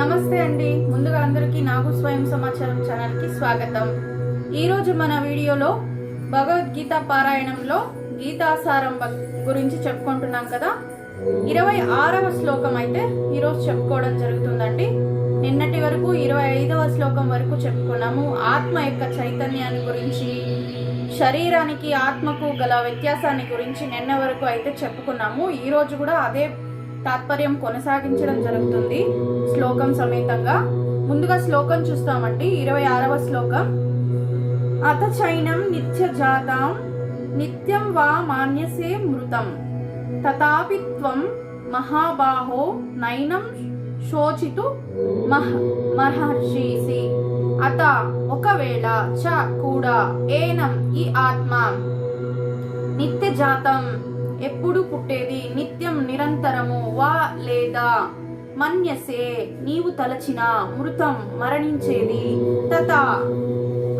నమస్తే అండి. ముందుగా అందరికీ నాగు స్వయం సమాచారం ఛానల్కి స్వాగతం. ఈరోజు మన వీడియోలో భగవద్గీత పారాయణంలో గీతాసారం గురించి చెప్పుకుంటున్నాం కదా. ఇరవై ఆరవ శ్లోకం అయితే ఈరోజు చెప్పుకోవడం జరుగుతుందండి. నిన్నటి వరకు ఇరవై ఐదవ శ్లోకం వరకు చెప్పుకున్నాము. ఆత్మ యొక్క చైతన్యాన్ని గురించి శరీరానికి ఆత్మకు గల వ్యత్యాసాన్ని గురించి నిన్న వరకు అయితే చెప్పుకున్నాము. ఈరోజు కూడా అదే తాత్పర్యం కొనసాగించడం జరుగుతుంది. శ్లోకం సమేతంగా. ముందుగా శ్లోకం చూస్తామండి. ఇరవై ఆరవ శ్లోకం. అత చైనం నిత్య జాతాం నిత్యం వా మాన్యసే మృతం. తథాపి త్వం మహాబాహో నైనం శోచితు మహ మహర్షిసి. అత ఒకవేళ చ కూడా ఏనం ఈ ఆత్మ. నిత్య జాతం ఎప్పుడు పుట్టేది నిత్యం నిరంతరము వా లేదా? మన్యసే నీవు తలచిన మృతం మరణించేది తత.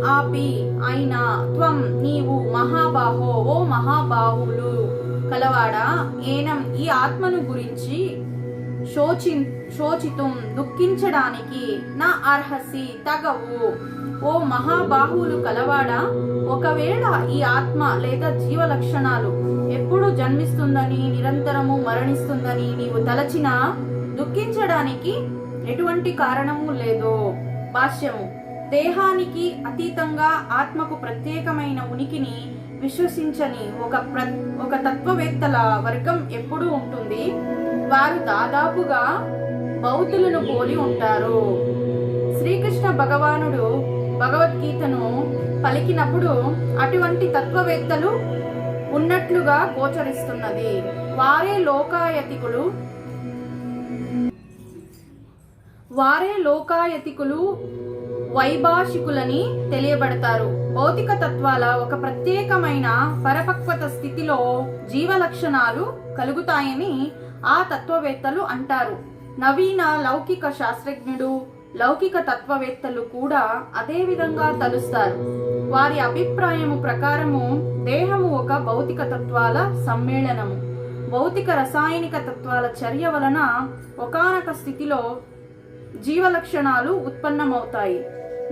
ఆపి అయినా త్వం నీవు మహాబాహో ఓ మహాబాహులు కలవాడా? ఏనం ఈ ఆత్మను గురించి శోచి శోచితుం దుఃఖించడానికి నా అర్హసి తగవు. ఓ మహాబాహులు కలవాడా? ఒకవేళ ఈ ఆత్మ లేదా జీవ లక్షణాలు ఎప్పుడు జన్మిస్తుందని నిరంతరము మరణిస్తుందని నీవు తలచినా దుఃఖించడానికి ఎటువంటి కారణము లేదో. భాష్యము. దేహానికి అతీతంగా ఆత్మకు ప్రత్యేకమైన ఉనికిని విశ్వసించని ఒక ప్ర ఒక తత్వవేత్తల వర్గం ఎప్పుడూ ఉంటుంది. వారు దాదాపుగా బౌద్ధులను పోలి ఉంటారు. శ్రీకృష్ణ భగవానుడు భగవద్గీతను పలికినప్పుడు అటువంటి తత్వవేత్తలు ఉన్నట్లుగా గోచరిస్తున్నది. వారే లోకాయతికులు. వారే లోకాయతికులు వైభాషికులని తెలియబడతారు. భౌతిక తత్వాల ఒక ప్రత్యేకమైన పరపక్వత స్థితిలో జీవ లక్షణాలు కలుగుతాయని ఆ తత్వవేత్తలు అంటారు. నవీన లౌకిక శాస్త్రజ్ఞుడు లౌకిక తత్వవేత్తలు కూడా అదే విధంగా తలుస్తారు. వారి అభిప్రాయము ప్రకారము దేహము ఒక భౌతిక తత్వాల సమ్మేళనము. భౌతిక రసాయనిక తత్వాల చర్య వలన ఒకానొక స్థితిలో జీవ లక్షణాలు ఉత్పన్నమవుతాయి.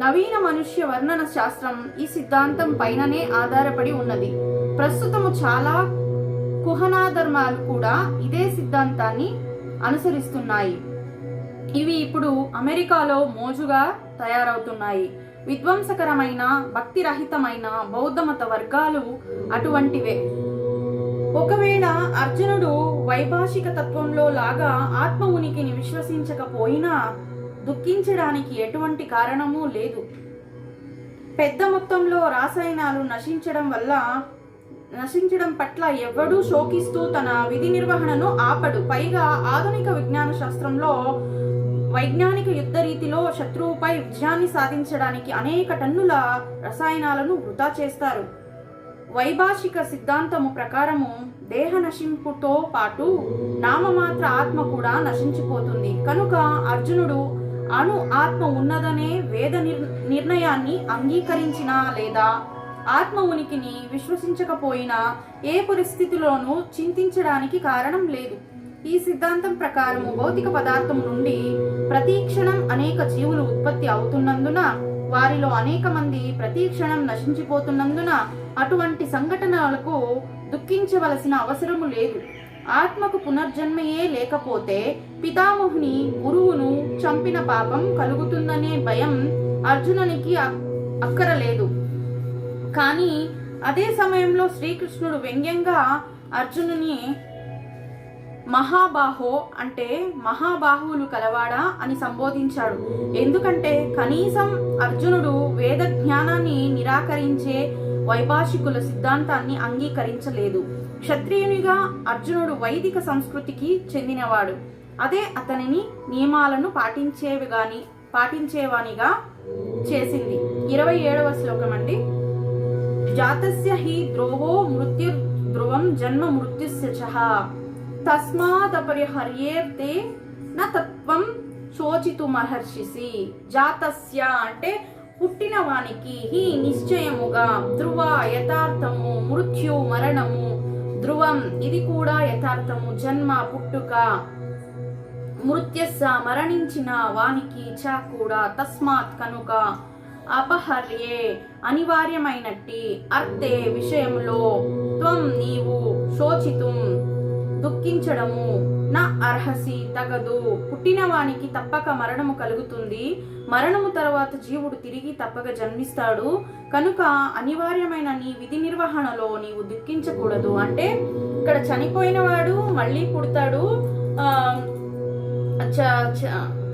నవీన మనుష్య వర్ణన శాస్త్రం ఈ సిద్ధాంతం పైననే ఆధారపడి ఉన్నది. ప్రస్తుతము చాలా కుహనాధర్మాలు కూడా ఇదే సిద్ధాంతాన్ని అనుసరిస్తున్నాయి. ఇవి ఇప్పుడు అమెరికాలో మోజుగా తయారవుతున్నాయి. విధ్వంసకరమైన భక్తిరహితమైన బౌద్ధమత వర్గాలు అటువంటివే. ఒకవేళ అర్జునుడు వైభాషిక తత్వంలో లాగా ఆత్మ ఉనికిని విశ్వసించకపోయినా దుఃఖించడానికి ఎటువంటి కారణము లేదు. పెద్ద మొత్తంలో రాసాయనాలు నశించడం వల్ల నశించడం పట్ల ఎవడూ శోకిస్తూ తన విధి నిర్వహణను ఆపడు. పైగా ఆధునిక విజ్ఞాన శాస్త్రంలో వైజ్ఞానిక యుద్ధ రీతిలో శత్రువుపై విజయాన్ని సాధించడానికి అనేక టన్నుల రసాయనాలను వృధా చేస్తారు. వైభాషిక సిద్ధాంతము ప్రకారము దేహ నశింపుతో పాటు నామమాత్ర ఆత్మ కూడా నశించిపోతుంది. కనుక అర్జునుడు అణు ఆత్మ ఉన్నదనే వేద నిర్ నిర్ణయాన్ని అంగీకరించినా లేదా ఆత్మ ఉనికిని విశ్వసించకపోయినా ఏ పరిస్థితిలోనూ చింతించడానికి కారణం లేదు. ఈ సిద్ధాంతం ప్రకారం భౌతిక పదార్థం నుండి ప్రతీక్షణం అనేక జీవులు ఉత్పత్తి అవుతున్నందున వారిలో అనేక మంది ప్రతీక్షణం నశించిపోతున్నందున అటువంటి సంఘటనలకు దుఃఖించవలసిన అవసరము లేదు. ఆత్మకు పునర్జన్మయే లేకపోతే పితామహుని గురువును చంపిన పాపం కలుగుతుందనే భయం అర్జునునికి అక్కరలేదు. కానీ అదే సమయంలో శ్రీకృష్ణుడు వ్యంగ్యంగా అర్జునుని మహాబాహో అంటే మహాబాహువులు కలవాడా అని సంబోధించాడు. ఎందుకంటే కనీసం అర్జునుడు వేద జ్ఞానాన్ని నిరాకరించే వైభాషికుల సిద్ధాంతాన్ని అంగీకరించలేదు. క్షత్రియునిగా అర్జునుడు వైదిక సంస్కృతికి చెందినవాడు. అదే అతనిని నియమాలను పాటించేవి గాని పాటించేవానిగా చేసింది. ఇరవై ఏడవ శ్లోకం అండి. జాతస్య హి ధ్రువో మృత్యు ధ్రువం జన్మ మృత్యుస్య చహ తస్మాదపరిహర్యేతే న తత్వం శోచితు మహర్షిసి. జాతస్య అంటే పుట్టిన వానికి హి నిశ్చయముగా ధ్రువ యథార్థము మృత్యు మరణము. ధ్రువం ఇది కూడా యథార్థము జన్మ పుట్టుక. మృత్యస్స మరణించిన వానికి చ కూడా తస్మాత్ కనుక అపహర్యే అనివార్యమైనట్టి అర్థే విషయంలో త్వం నీవు శోచితుం దుఃఖించడము. నా అర్హసి తగదు. పుట్టిన వానికి తప్పక మరణము కలుగుతుంది. మరణము తర్వాత జీవుడు తిరిగి తప్పక జన్మిస్తాడు. కనుక అనివార్యమైన నీ విధి నిర్వహణలో నీవు దుఃఖించకూడదు. అంటే ఇక్కడ చనిపోయిన వాడు మళ్ళీ పుడతాడు.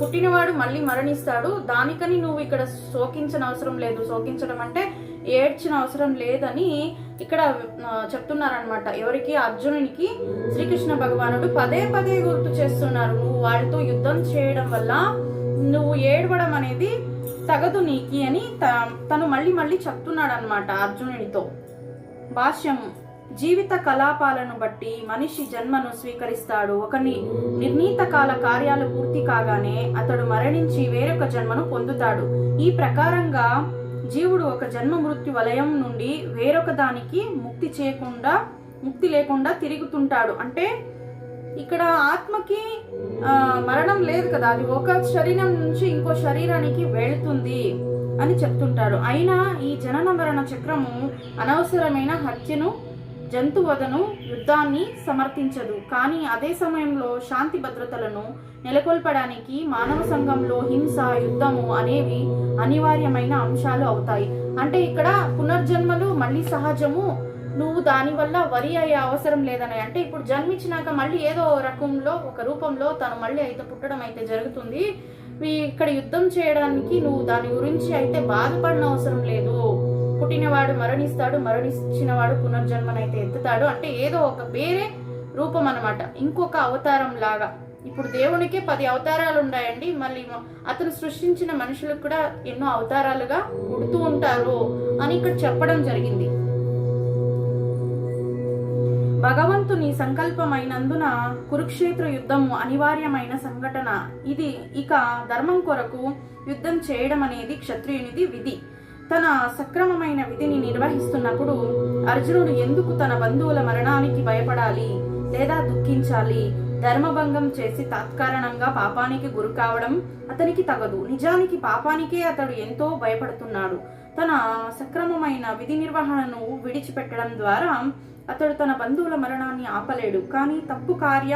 పుట్టినవాడు మళ్ళీ మరణిస్తాడు. దానికని నువ్వు ఇక్కడ శోకించిన అవసరం లేదు. శోకించడం అంటే ఏడ్చిన అవసరం లేదని ఇక్కడ చెప్తున్నారనమాట ఎవరికి? అర్జునునికి. శ్రీకృష్ణ భగవానుడు పదే పదే గుర్తు చేస్తున్నారు. నువ్వు వాళ్ళతో యుద్ధం చేయడం వల్ల నువ్వు ఏడవడం అనేది తగదు నీకి అని త- తను మళ్ళీ మళ్ళీ చెప్తున్నాడు అనమాట అర్జునునితో. భాష్యం జీవిత కలాపాలను బట్టి మనిషి జన్మను స్వీకరిస్తాడు. ఒక నిర్ణీత కాల కార్యాలు పూర్తి కాగానే అతడు మరణించి వేరొక జన్మను పొందుతాడు. ఈ ప్రకారంగా జీవుడు ఒక జన్మ మృత్యు వలయం నుండి వేరొక దానికి ముక్తి చేయకుండా ముక్తి లేకుండా తిరుగుతుంటాడు. అంటే ఇక్కడ ఆత్మకి మరణం లేదు కదా. అది ఒక శరీరం నుంచి ఇంకో శరీరానికి వెళుతుంది అని చెప్తుంటారు అయినా ఈ జనన మరణ చక్రము అనవసరమైన హత్యను జంతువదను యుద్ధాన్ని సమర్థించదు. కానీ అదే సమయంలో శాంతి భద్రతలను నెలకొల్పడానికి మానవ సంఘంలో హింస యుద్ధము అనేవి అనివార్యమైన అంశాలు అవుతాయి. అంటే ఇక్కడ పునర్జన్మలు మళ్ళీ సహజము నువ్వు దానివల్ల వరి అయ్యే అవసరం లేదని. అంటే ఇప్పుడు జన్మించినాక మళ్ళీ ఏదో రకంలో ఒక రూపంలో తను మళ్ళీ అయితే పుట్టడం అయితే జరుగుతుంది. ఇక్కడ యుద్ధం చేయడానికి నువ్వు దాని గురించి అయితే బాధపడిన అవసరం లేదు. పుట్టినవాడు మరణిస్తాడు మరణించినవాడు పునర్జన్మనైతే ఎత్తుతాడు. అంటే ఏదో ఒక వేరే రూపం అనమాట ఇంకొక అవతారం లాగా. ఇప్పుడు దేవునికే పది అవతారాలు ఉన్నాయండి మళ్ళీ అతను సృష్టించిన మనుషులకు కూడా ఎన్నో అవతారాలుగా పుడుతూ ఉంటారు అని ఇక్కడ చెప్పడం జరిగింది. భగవంతుని సంకల్పమైనందున కురుక్షేత్ర యుద్ధము అనివార్యమైన సంఘటన. ఇది ఇక ధర్మం కొరకు యుద్ధం చేయడం అనేది క్షత్రియునిది విధి. తన సక్రమమైన విధిని నిర్వహిస్తున్నప్పుడు అర్జునుడు ఎందుకు తన బంధువుల మరణానికి భయపడాలి లేదా దుఃఖించాలి? ధర్మభంగం చేసి తత్కారణంగా పాపానికి గురి కావడం అతనికి తగదు. నిజానికి పాపానికే అతడు ఎంతో భయపడుతున్నాడు. తన సక్రమమైన విధి నిర్వహణను విడిచిపెట్టడం ద్వారా అతడు తన బంధువుల మరణాన్ని ఆపలేడు. కానీ తప్పు కార్య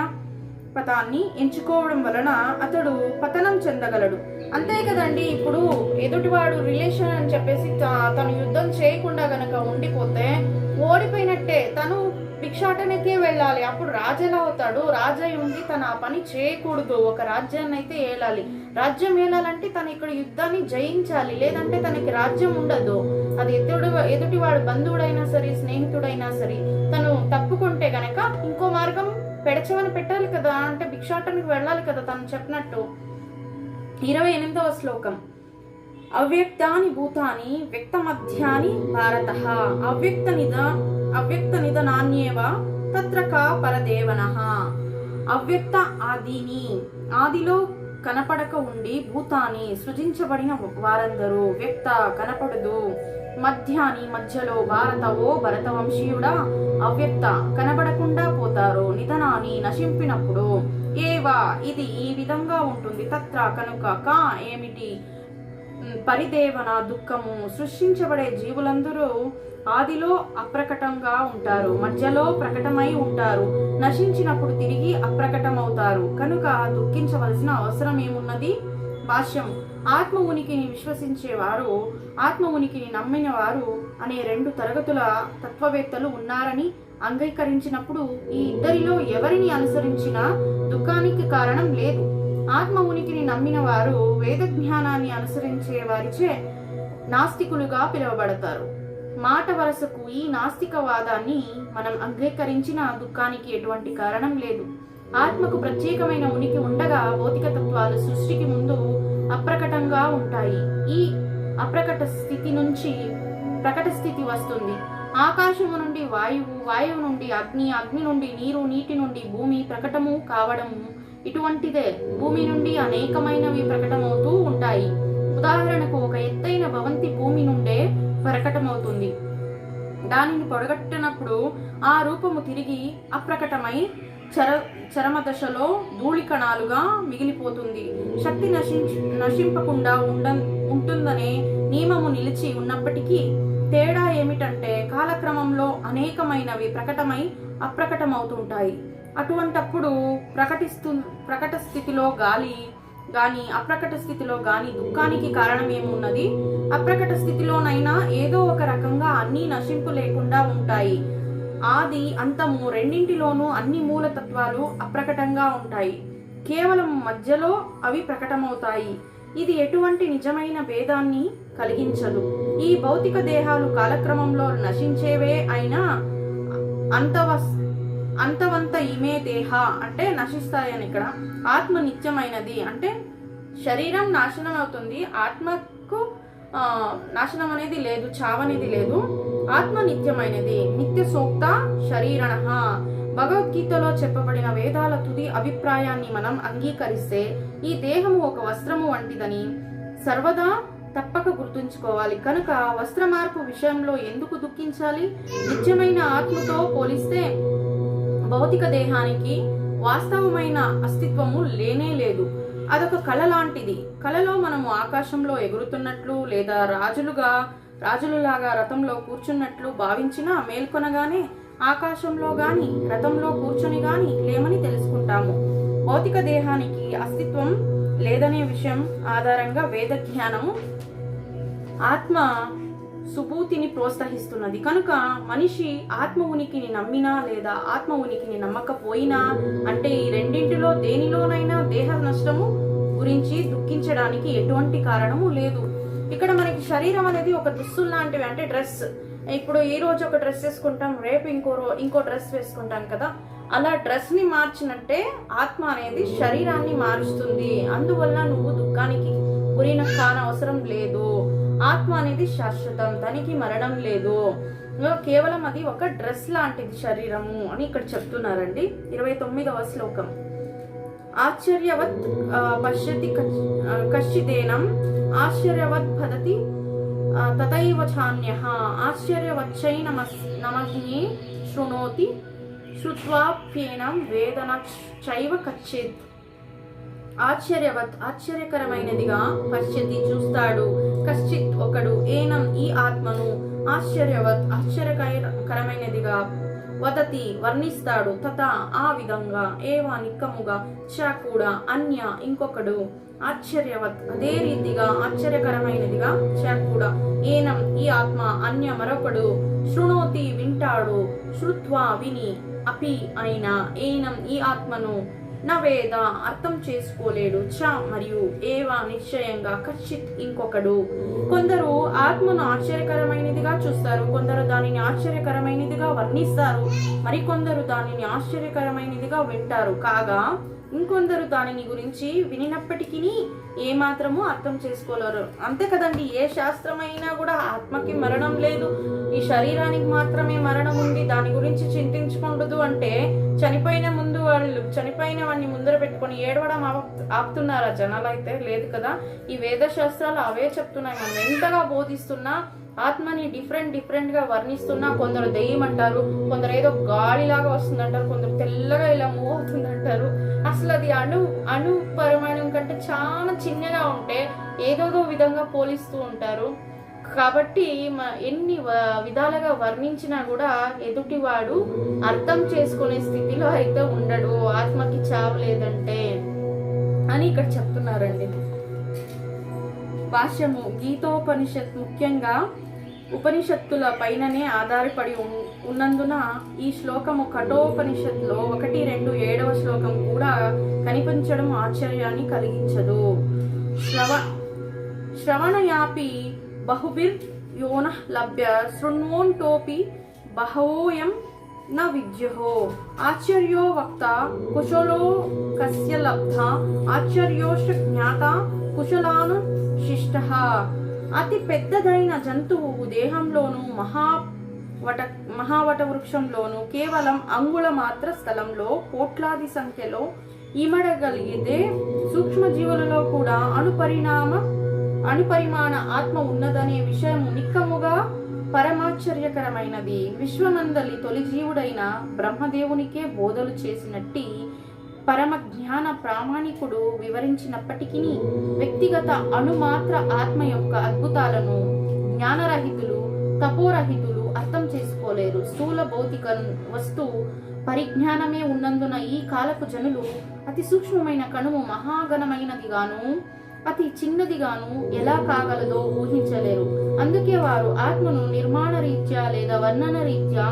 పథాన్ని ఎంచుకోవడం వలన అతడు పతనం చెందగలడు. అంతే కదండి ఇప్పుడు ఎదుటివాడు రిలేషన్ అని చెప్పేసి తను యుద్ధం చేయకుండా గనక ఉండిపోతే ఓడిపోయినట్టే తను భిక్షాటనకే వెళ్ళాలి. అప్పుడు రాజు ఎలా అవుతాడు. రాజై ఉండి తన ఆ పని చేయకూడదు. ఒక రాజ్యాన్ని అయితే ఏలాలి. రాజ్యం ఏలాలంటే తను ఇక్కడ యుద్ధాన్ని జయించాలి. లేదంటే తనకి రాజ్యం ఉండదు. అది ఎదుటి ఎదుటివాడు బంధువుడైనా సరే స్నేహితుడైనా సరే తను తప్పుకుంటే గనక ఇంకో మార్గం పెడచవని పెట్టాలి కదా అంటే భిక్షాటనకి వెళ్ళాలి కదా తను చెప్పినట్టు. ఇరవై ఎనిమిదవ శ్లోకం. అవ్యక్తాని భూతాని వ్యక్తమధ్యాని భారత. అవ్యక్త నిద అవ్యక్త నిధనాన్యేవ తత్ర కా పరదేవన. అవ్యక్త ఆదిని. ఆదిలో కనపడక ఉండి భూతాని సృజించబడిన వారందరూ వ్యక్త కనపడదు. మధ్యాని మధ్యలో భారత ఓ భరత వంశీయుడా అవ్యక్త కనబడకుండా పోతారు నిధనాన్ని నశింపినప్పుడు. ఏవా ఇది ఈ విధంగా ఉంటుంది. తత్ర కనుక కా ఏమిటి? పరిదేవన దుఃఖము సృష్టించబడే జీవులందరూ ఆదిలో అప్రకటంగా ఉంటారు. మధ్యలో ప్రకటమై ఉంటారు. నశించినప్పుడు తిరిగి అప్రకటమవుతారు. కనుక దుఃఖించవలసిన అవసరం ఏమున్నది? భాష్యం. ఆత్మ ఉనికిని విశ్వసించేవారు ఆత్మ ఉనికిని నమ్మిన వారు అనే రెండు తరగతుల తత్వవేత్తలు ఉన్నారని అంగీకరించినప్పుడు ఈ ఇద్దరిలో ఎవరిని అనుసరించినా దుఃఖానికి కారణం లేదు. ఆత్మ ఉనికిని నమ్మిన వారు వేద జ్ఞానాన్ని అనుసరించే వారిచే నాస్తికులుగా పిలువబడతారు. మాట వరసకు ఈ నాస్తికవాదాన్ని మనం అంగీకరించిన దుఃఖానికి ఎటువంటి కారణం లేదు. ఆత్మకు ప్రత్యేకమైన ఉనికి ఉండగా భౌతిక తత్వాలు సృష్టికి ముందు అప్రకటంగా ఉంటాయి. ఈ అప్రకట స్థితి నుంచి ప్రకట స్థితి వస్తుంది. ఆకాశము నుండి వాయువు వాయువు నుండి అగ్ని అగ్ని నుండి నీరు నీటి నుండి భూమి ప్రకటము కావడము ఇటువంటిదే. భూమి నుండి అనేకమైనవి ప్రకటమవుతూ ఉంటాయి. ఉదాహరణకు ఒక ఎత్తైన భవంతి భూమి నుండే ప్రకటమవుతుంది దానిని పొడగట్టినప్పుడు ఆ రూపము తిరిగి అప్రకటమై చర చరమ దశలో ధూళికణాలుగా మిగిలిపోతుంది. శక్తి నశించి నశింపకుండా ఉండ ఉంటుందనే నియమము నిలిచి ఉన్నప్పటికీ తేడా ఏమిటంటే కాలక్రమంలో అనేకమైనవి ప్రకటమై అప్రకటమవుతుంటాయి. అటువంటప్పుడు ప్రకటిస్తు ప్రకట స్థితిలో గాలి కానీ అప్రకట స్థితిలో కానీ దుఃఖానికి కారణం ఏమున్నది అప్రకట స్థితిలోనైనా ఏదో ఒక రకంగా అన్ని నశింపు లేకుండా ఉంటాయి. ఆది అంతము రెండింటిలోనూ అన్ని మూలతత్వాలు అప్రకటంగా ఉంటాయి. కేవలం మధ్యలో అవి ప్రకటమవుతాయి. ఇది ఎటువంటి నిజమైన భేదాన్ని కలిగించదు. ఈ భౌతిక దేహాలు కాలక్రమంలో నశించేవే అయినా అంతవస్ అంతవంత ఇమే దేహ అంటే నశిస్తాయని ఇక్కడ. ఆత్మ నిత్యమైనది అంటే శరీరం నాశనం అవుతుంది ఆత్మకు నాశనం అనేది లేదు చావనేది లేదు. ఆత్మ నిత్యమైనది నిత్య సోక్త శరీరణ. భగవద్గీతలో చెప్పబడిన వేదాల తుది అభిప్రాయాన్ని మనం అంగీకరిస్తే ఈ దేహము ఒక వస్త్రము వంటిదని సర్వదా తప్పక గుర్తుంచుకోవాలి. కనుక వస్త్ర మార్పు విషయంలో ఎందుకు దుఃఖించాలి? నిత్యమైన ఆత్మతో పోలిస్తే భౌతిక దేహానికి వాస్తవమైన అస్తిత్వము లేనే లేదు. అదొక కళ లాంటిది. కళలో మనము ఆకాశంలో ఎగురుతున్నట్లు లేదా రాజులుగా రాజులులాగా రథంలో కూర్చున్నట్లు భావించినా మేల్కొనగానే ఆకాశంలో గాని రథంలో కూర్చొని గాని లేమని తెలుసుకుంటాము. భౌతిక దేహానికి అస్తిత్వం లేదనే విషయం ఆధారంగా వేద జ్ఞానము ఆత్మ సుభూతిని ప్రోత్సహిస్తున్నది. కనుక మనిషి ఆత్మ ఉనికిని నమ్మినా లేదా ఆత్మ ఉనికిని నమ్మకపోయినా అంటే ఈ రెండింటిలో దేనిలోనైనా దేహ నష్టము గురించి దుఃఖించడానికి ఎటువంటి కారణము లేదు. ఇక్కడ మనకి శరీరం అనేది ఒక దుస్తులు లాంటివి అంటే డ్రెస్. ఇప్పుడు ఈ రోజు ఒక డ్రెస్ వేసుకుంటాం రేపు ఇంకో రో ఇంకో డ్రెస్ వేసుకుంటాం కదా. అలా డ్రెస్ని మార్చినట్టే ఆత్మ అనేది శరీరాన్ని మారుస్తుంది. అందువల్ల నువ్వు దుఃఖానికి గురిన కానవసరం లేదు. ఆత్మ అనేది శాశ్వతం దానికి మరణం లేదు. కేవలం అది ఒక డ్రెస్ లాంటిది శరీరము అని ఇక్కడ చెప్తున్నారండి. ఇరవై తొమ్మిదవ శ్లోకం. ఆశ్చర్యవత్ పశ్యతి కశ్చిదేనం ఆశ్చర్యవత్ పదతి ఆ, తథైవ చాన్య ఆశ్చర్యవచ్చై నమస్ నమజ్ఞే శృణోతి శ్రుత్వాప్యేనం వేదన చైవ కచ్చిత్. ఆశ్చర్యవత్ ఆశ్చర్యకరమైనదిగా పశ్యతి చూస్తాడు. కశ్చిత్ ఒకడు ఏనం ఈ ఆత్మను ఆశ్చర్యవత్ ఆశ్చర్యకరమైనదిగా వదతి వర్ణిస్తాడు. తత ఆ విధంగా ఏవా నిక్కముగా చ కూడా అన్య ఇంకొకడు ఆశ్చర్యవత్ అదే రీతిగా ఆశ్చర్యకరమైనదిగా చ కూడా ఏనం ఈ ఆత్మ అన్య మరొకడు శృణోతి వింటాడు. శృత్వా విని అపి అయిన ఏనం ఈ ఆత్మను నవేద అర్థం చేసుకోలేడు చ మరియు ఏవా నిశ్చయంగా కచ్చిత్ ఇంకొకడు. కొందరు ఆత్మను ఆశ్చర్యకరమైనదిగా చూస్తారు కొందరు దానిని ఆశ్చర్యకరమైనదిగా వర్ణిస్తారు మరికొందరు దానిని ఆశ్చర్యకరమైనదిగా వింటారు. కాగా ఇంకొందరు దానిని గురించి వినినప్పటికీ ఏమాత్రము అర్థం చేసుకోలేరు. అంతే కదండి ఏ శాస్త్రమైనా కూడా ఆత్మకి మరణం లేదు. ఈ శరీరానికి మాత్రమే మరణం ఉంది. దాని గురించి చింతించకూడదు అంటే చనిపోయిన ముందు వాళ్ళు చనిపోయిన వాడిని ముందర పెట్టుకొని ఏడవడం ఆపుతున్నారా జనాలు అయితే లేదు కదా. ఈ వేద శాస్త్రాలు అవే చెప్తున్నాయి. మనం ఎంతగా బోధిస్తున్నా ఆత్మని డిఫరెంట్ డిఫరెంట్గా వర్ణిస్తున్నా కొందరు దెయ్యం అంటారు కొందరు ఏదో గాలిలాగా వస్తుందంటారు కొందరు తెల్లగా ఇలా మూవ్ అవుతుందంటారు. అసలు అది అణు అణు పరిమాణం కంటే చాలా చిన్నగా ఉంటే ఏదోదో విధంగా పోలిస్తూ ఉంటారు. కాబట్టి మ- ఎన్ని విధాలుగా వర్ణించినా కూడా ఎదుటివాడు అర్థం చేసుకునే స్థితిలో అయితే ఉండడు. ఆత్మకి చావు లేదంటే అని ఇక్కడ చెప్తున్నారండి. భాష్యము గీతోపనిషత్ ముఖ్యంగా ఉపనిషత్తుల పైననే ఆధారపడి ఉన్నందున ఈ శ్లోకము కఠోపనిషత్తులో ఒకటి రెండు ఏడవ శ్లోకం కూడా కనిపించడం ఆశ్చర్యాన్ని కలిగించదు. శ్రవ శ్రవణయాపి బహుబిర్ యోన లభ్య శృణ్వోంటోపి బహోయం న విద్యుహో ఆశ్చర్యో వక్త కుశలో కస్య లబ్ధ ఆశ్చర్యోష జ్ఞాత కుశలాను శిష్ట. అతి పెద్దదైన జంతువు దేహంలోను మహా వట మహావట వృక్షంలోను కేవలం అంగుళ మాత్ర స్థలంలో కోట్లాది సంఖ్యలో ఇమడగలిగితే సూక్ష్మజీవులలో కూడా అణుపరిణామ అణుపరిమాణ ఆత్మ ఉన్నదనే విషయము నిక్కముగా పరమాశ్చర్యకరమైనది. విశ్వమందలి తొలి జీవుడైన బ్రహ్మదేవునికే బోధలు చేసినట్టి పరమ జ్ఞాన ప్రామాణికుడు వివరించినప్పటికీ వ్యక్తిగత అణుమాత్ర ఆత్మ యొక్క అద్భుతాలను జ్ఞానరహితులు తపోరహితులు అర్థం చేసుకోలేరు. స్థూల భౌతిక వస్తువు పరిజ్ఞానమే ఉన్నందున ఈ కాలపు జనులు అతి సూక్ష్మమైన కణువు మహాగణమైనదిగాను అతి చిన్నదిగాను ఎలా కాగలదో ఊహించలేరు. అందుకే వారు ఆత్మను నిర్మాణ రీత్యా లేదా వర్ణన రీత్యా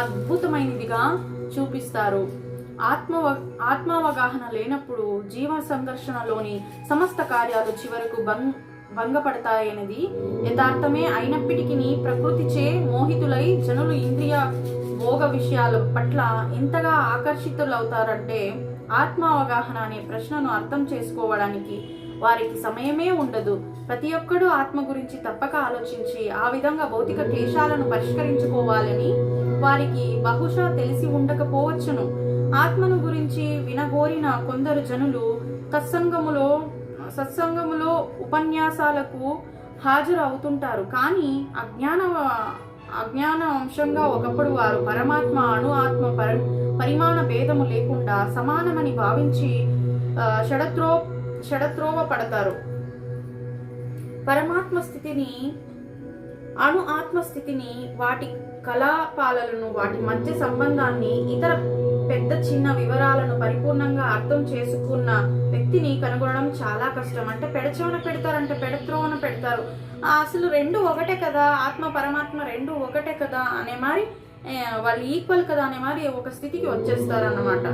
అద్భుతమైనదిగా చూపిస్తారు. ఆత్మ ఆత్మావగాహన లేనప్పుడు జీవ సంఘర్షణలోని సమస్త కార్యాలు చివరకు భంగ్ భంగపడతాయనేది యథార్థమే అయినప్పటికీ ప్రకృతిచే మోహితులై జనులు ఇంద్రియ భోగ విషయాల పట్ల ఎంతగా ఆకర్షితులవుతారంటే ఆత్మ అవగాహన అనే ప్రశ్నను అర్థం చేసుకోవడానికి వారికి సమయమే ఉండదు. ప్రతి ఒక్కరూ ఆత్మ గురించి తప్పక ఆలోచించి ఆ విధంగా భౌతిక క్లేశాలను పరిష్కరించుకోవాలని వారికి బహుశా తెలిసి ఉండకపోవచ్చును. ఆత్మను గురించి వినగోరిన కొందరు జనులు సత్సంగములో సత్సంగములో ఉపన్యాసాలకు హాజరు అవుతుంటారు కానీ అజ్ఞాన అజ్ఞాన అంశంగా ఒకప్పుడు వారు పరమాత్మ అణు ఆత్మ పరి పరిమాణ భేదము లేకుండా సమానమని భావించి షడత్రో షడత్రోవ పడతారు. పరమాత్మ స్థితిని అణు ఆత్మ స్థితిని వాటి కళాపాలలను వాటి మధ్య సంబంధాన్ని ఇతర పెద్ద చిన్న వివరాలను పరిపూర్ణంగా అర్థం చేసుకున్న వ్యక్తిని కనుగొనడం చాలా కష్టం. అంటే పెడచోన పెడతారంటే పెడత్రోవన పెడతారు. అసలు రెండు ఒకటే కదా ఆత్మ పరమాత్మ రెండు ఒకటే కదా అనే మరి వాళ్ళు ఈక్వల్ కదా అనే మరి ఒక స్థితికి వచ్చేస్తారు అన్నమాట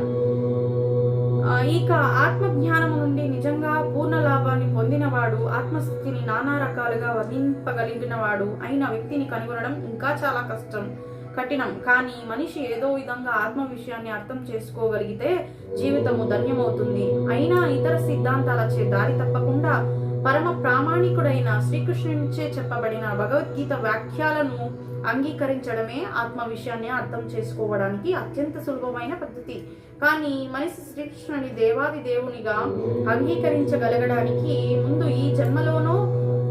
ఇక ఆత్మ జ్ఞానము నుండి నిజంగా పూర్ణ లాభాన్ని పొందినవాడు ఆత్మస్థితిని నానా రకాలుగా వర్ణింపగలిగినవాడు అయిన వ్యక్తిని కనుగొనడం ఇంకా చాలా కష్టం కఠినం. కానీ మనిషి ఏదో విధంగా ఆత్మ విషయాన్ని అర్థం చేసుకోగలిగితే జీవితము ధన్యమవుతుంది. అయినా ఇతర సిద్ధాంతాలచే దారి తప్పకుండా పరమ ప్రామాణికుడైన శ్రీకృష్ణునిచే చెప్పబడిన భగవద్గీత వ్యాఖ్యలను అంగీకరించడమే ఆత్మ విషయాన్ని అర్థం చేసుకోవడానికి అత్యంత సులభమైన పద్ధతి. కానీ మనిషి శ్రీకృష్ణుని దేవాది దేవునిగా అంగీకరించగలగడానికి ముందు ఈ జన్మలోనో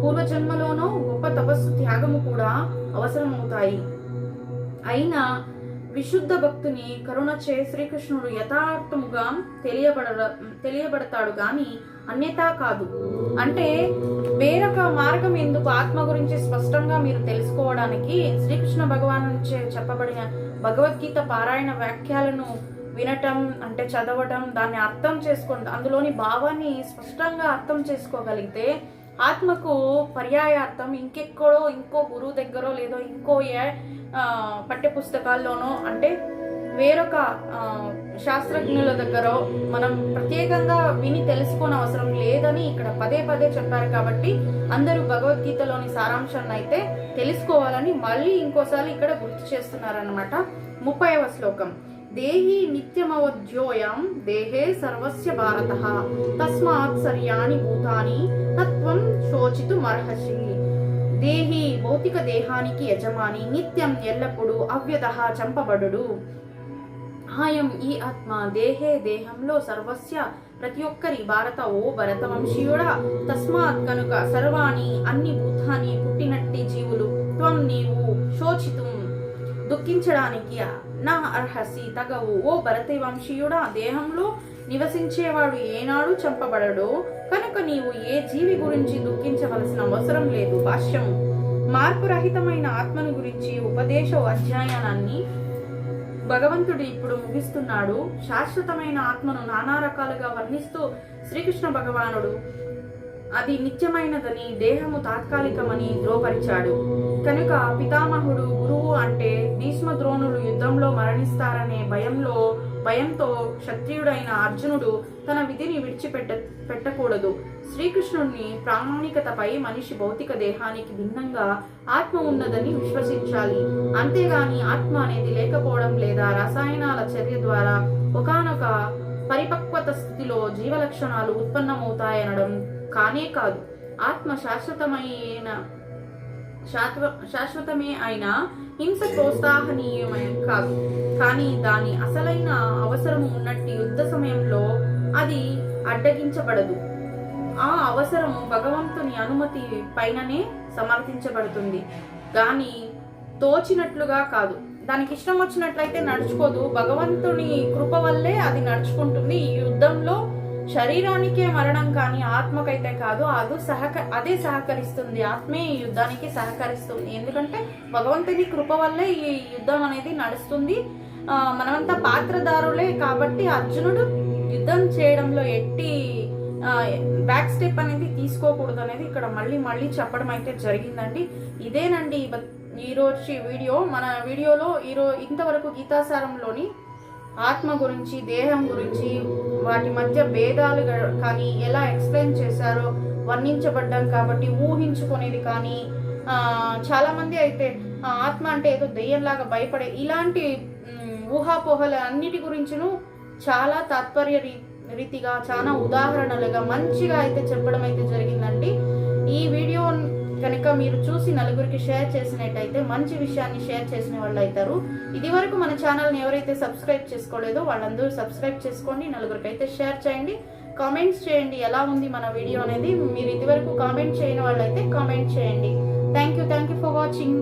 పూర్వజన్మలోనో గొప్ప తపస్సు త్యాగము కూడా అవసరమవుతాయి. అయినా విశుద్ధ భక్తుని కరుణచే శ్రీకృష్ణుడు యథార్థముగా తెలియబడ తెలియబడతాడు కానీ అన్యతా కాదు. అంటే వేరొక మార్గం ఎందుకు ఆత్మ గురించి స్పష్టంగా మీరు తెలుసుకోవడానికి శ్రీకృష్ణ భగవాన్ నుంచే చెప్పబడిన భగవద్గీత పారాయణ వ్యాఖ్యలను వినటం అంటే చదవటం దాన్ని అర్థం చేసుకోండి అందులోని భావాన్ని స్పష్టంగా అర్థం చేసుకోగలిగితే ఆత్మకు పర్యాయార్థం ఇంకెక్కడో ఇంకో గురువు దగ్గరో లేదో ఇంకో ఏ పఠ్య పుస్తకాల్లోనో అంటే వేరొక శాస్త్రజ్ఞుల దగ్గర మనం ప్రత్యేకంగా విని తెలుసుకోని అవసరం లేదని ఇక్కడ పదే పదే చెప్పారు కాబట్టి అందరూ భగవద్గీతలోని సారాంశాన్ని అయితే తెలుసుకోవాలని మళ్ళీ ఇంకోసారి ఇక్కడ గుర్తు చేస్తున్నారన్నమాట. ముప్పైవ శ్లోకం. దేహి నిత్యమవద్యోయం దేహే సర్వస్య భారత. తస్మాత్ సర్యాని భూతాని తత్వం శోచితు మర్హసి దేహి భౌతిక దేహానికి యజమాని నిత్యం ఎల్లప్పుడూ అవ్యత చంపబడుడు. అయం ఈ ఆత్మ దేహే దేహంలో సర్వస్య ప్రతి ఒక్కరి భారత ఓ భరత వంశీయుడా తస్మాత్ కనుక సర్వాణి అన్ని భూతాన్ని పుట్టినట్టి జీవులు త్వం నీవు శోచితం. దుఃఖించడానికి నా అర్హసి తగవు ఓ భరత వంశీయుడా దేహంలో నివసించేవాడు ఏనాడు చంపబడడు. కనుక నీవు ఏ జీవి గురించి దుఃఖించవలసిన అవసరం లేదు. భాష్యము. మార్పురహితమైన ఆత్మను గురించి ఉపదేశ అధ్యయనాన్ని భగవంతుడు ఇప్పుడు ముగిస్తున్నాడు. శాశ్వతమైన ఆత్మను నానా రకాలుగా వర్ణిస్తూ శ్రీకృష్ణ భగవానుడు అది నిత్యమైనదని దేహము తాత్కాలికమని ధ్రువపరిచాడు. కనుక పితామహుడు గురువు అంటే భీష్మ ద్రోణులు యుద్ధంలో మరణిస్తారనే భయంలో భయంతో క్షత్రియుడైన అర్జునుడు తన విధిని విడిచిపెట్ట పెట్టకూడదు. శ్రీకృష్ణుడిని ప్రామాణికతపై మనిషి భౌతిక దేహానికి భిన్నంగా ఆత్మ ఉన్నదని విశ్వసించాలి. అంతేగాని ఆత్మ అనేది లేకపోవడం లేదా రసాయనాల చర్య ద్వారా ఒకానొక పరిపక్వత స్థితిలో జీవ లక్షణాలు ఉత్పన్నమవుతాయనడం కానే కాదు. ఆత్మ శాశ్వతమైన శాశ్వతమే అయినా హింస ప్రోత్సాహనీయమే కాదు. కానీ దాని అసలైన అవసరం ఉన్నట్టు యుద్ధ సమయంలో అది అడ్డగించబడదు. ఆ అవసరం భగవంతుని అనుమతి పైననే సమర్థించబడుతుంది. దాని తోచినట్లుగా కాదు. దానికి ఇష్టం వచ్చినట్లయితే నడుచుకోదు. భగవంతుని కృప వల్లే అది నడుచుకుంటుంది. ఈ యుద్ధంలో శరీరానికే మరణం కానీ ఆత్మకైతే కాదు అది సహక అదే సహకరిస్తుంది. ఆత్మే ఈ యుద్ధానికి సహకరిస్తుంది. ఎందుకంటే భగవంతుని కృప వల్లే ఈ యుద్ధం అనేది నడుస్తుంది. మనమంతా పాత్రదారులే కాబట్టి అర్జునుడు యుద్ధం చేయడంలో ఎట్టి బ్యాక్ స్టెప్ అనేది తీసుకోకూడదు అనేది ఇక్కడ మళ్ళీ మళ్ళీ చెప్పడం అయితే జరిగిందండి. ఇదేనండి ఈ రోజు వీడియో. మన వీడియోలో ఈరో ఇంతవరకు గీతాసారంలోని ఆత్మ గురించి దేహం గురించి వాటి మధ్య భేదాలు కానీ ఎలా ఎక్స్ప్లెయిన్ చేశారో వర్ణించబడ్డం కాబట్టి ఊహించుకునేది కానీ చాలామంది అయితే ఆత్మ అంటే ఏదో దెయ్యంలాగా భయపడే ఇలాంటి ఊహాపోహల అన్నిటి గురించును చాలా తాత్పర్య రీ- రీతిగా చాలా ఉదాహరణలుగా మంచిగా అయితే చెప్పడం అయితే జరిగిందండి. ఈ వీడియో కనుక మీరు చూసి నలుగురికి షేర్ చేసినట్టయితే మంచి విషయాన్ని షేర్ చేసిన వాళ్ళు అవుతారు ఇది వరకు మన ఛానల్ని ఎవరైతే సబ్స్క్రైబ్ చేసుకోలేదో వాళ్ళందరూ సబ్స్క్రైబ్ చేసుకోండి నలుగురికి అయితే షేర్ చేయండి. కామెంట్స్ చేయండి ఎలా ఉంది మన వీడియో అనేది మీరు ఇదివరకు కామెంట్ చేయని వాళ్ళైతే కామెంట్ చేయండి. Thank you thank you for watching.